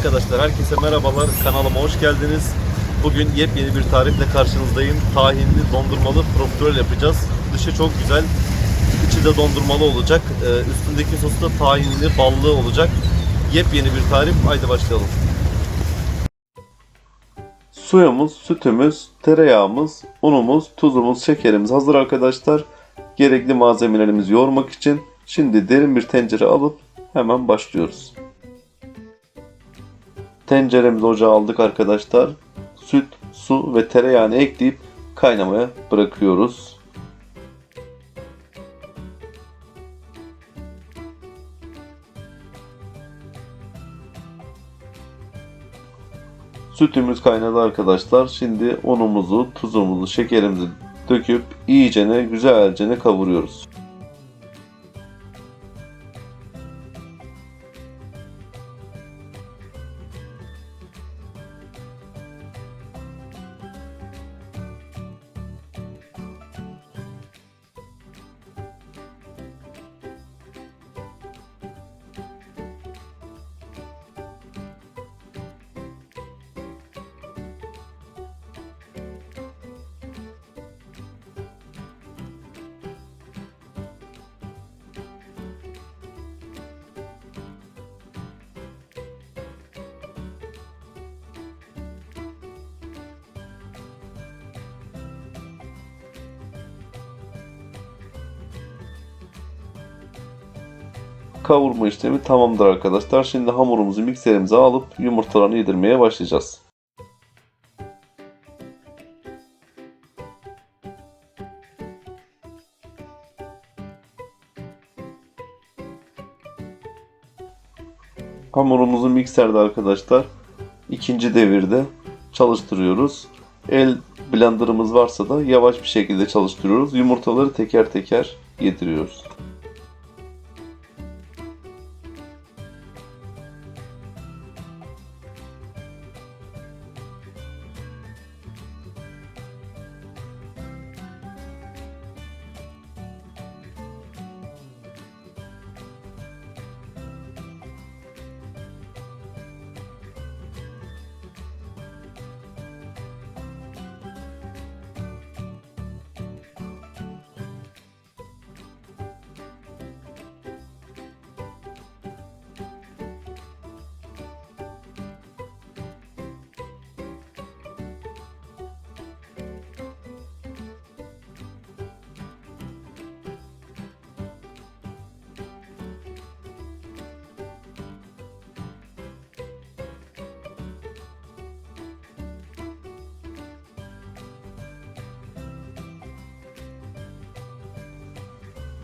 Arkadaşlar herkese merhabalar. Kanalıma hoş geldiniz. Bugün yepyeni bir tarifle karşınızdayım. Tahinli dondurmalı profiterol yapacağız. Dışı çok güzel. İçi de dondurmalı olacak. Ee, üstündeki sosu da tahinli, ballı olacak. Yepyeni bir tarif. Haydi başlayalım. Suyumuz, sütümüz, tereyağımız, unumuz, tuzumuz, şekerimiz hazır arkadaşlar. Gerekli malzemelerimizi yoğurmak için şimdi derin bir tencere alıp hemen başlıyoruz. Tenceremizi ocağa aldık arkadaşlar. Süt, su ve tereyağını ekleyip kaynamaya bırakıyoruz. Sütümüz kaynadı arkadaşlar. Şimdi unumuzu, tuzumuzu, şekerimizi döküp iyicene güzelce kavuruyoruz. Kavurma işlemi tamamdır arkadaşlar. Şimdi hamurumuzu mikserimize alıp yumurtalarını yedirmeye başlayacağız. Hamurumuzu mikserde arkadaşlar ikinci devirde çalıştırıyoruz. El blenderımız varsa da yavaş bir şekilde çalıştırıyoruz. Yumurtaları teker teker yediriyoruz.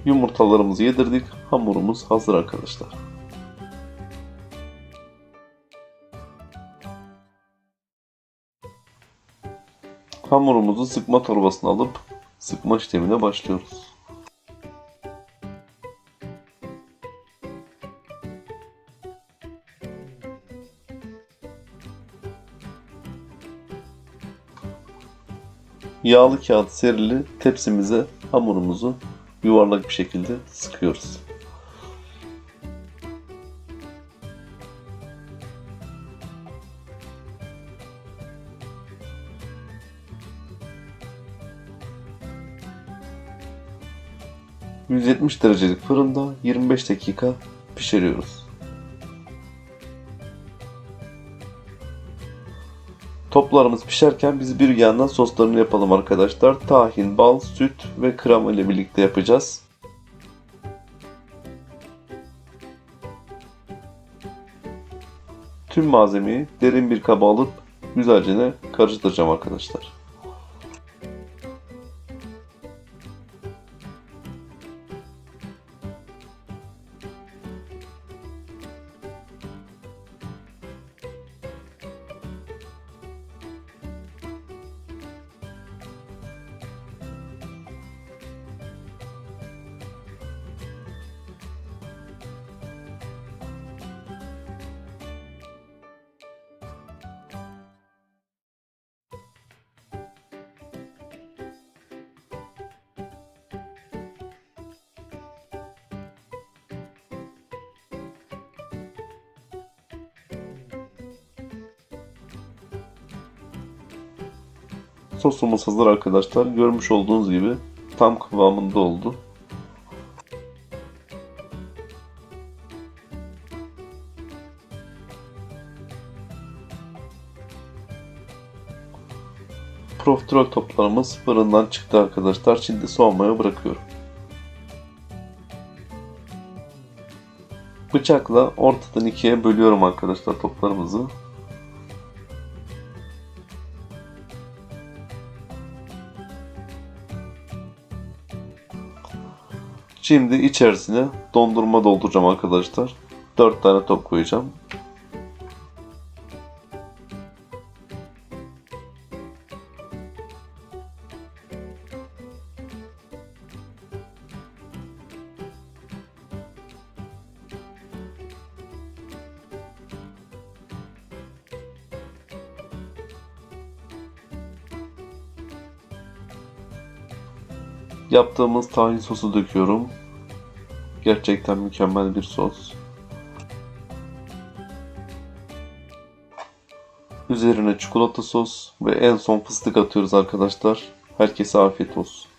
Yumurtalarımızı yedirdik. Hamurumuz hazır arkadaşlar. Hamurumuzu sıkma torbasına alıp sıkma işlemine başlıyoruz. Yağlı kağıt serili tepsimize hamurumuzu yuvarlak bir şekilde sıkıyoruz. ...170 derecelik fırında 25 dakika pişiriyoruz. Toplarımız pişerken biz bir yandan soslarını yapalım arkadaşlar. Tahin, bal, süt ve krema ile birlikte yapacağız. Tüm malzemeyi derin bir kaba alıp güzelce karıştıracağım arkadaşlar. Sosumuz hazır arkadaşlar. Görmüş olduğunuz gibi tam kıvamında oldu. Profiterol toplarımız fırından çıktı arkadaşlar. Şimdi soğumaya bırakıyorum. Bıçakla ortadan ikiye bölüyorum arkadaşlar toplarımızı. Şimdi içerisine dondurma dolduracağım arkadaşlar. 4 tane top koyacağım. Yaptığımız tahin sosu döküyorum. Gerçekten mükemmel bir sos. Üzerine çikolata sos ve en son fıstık atıyoruz arkadaşlar. Herkese afiyet olsun.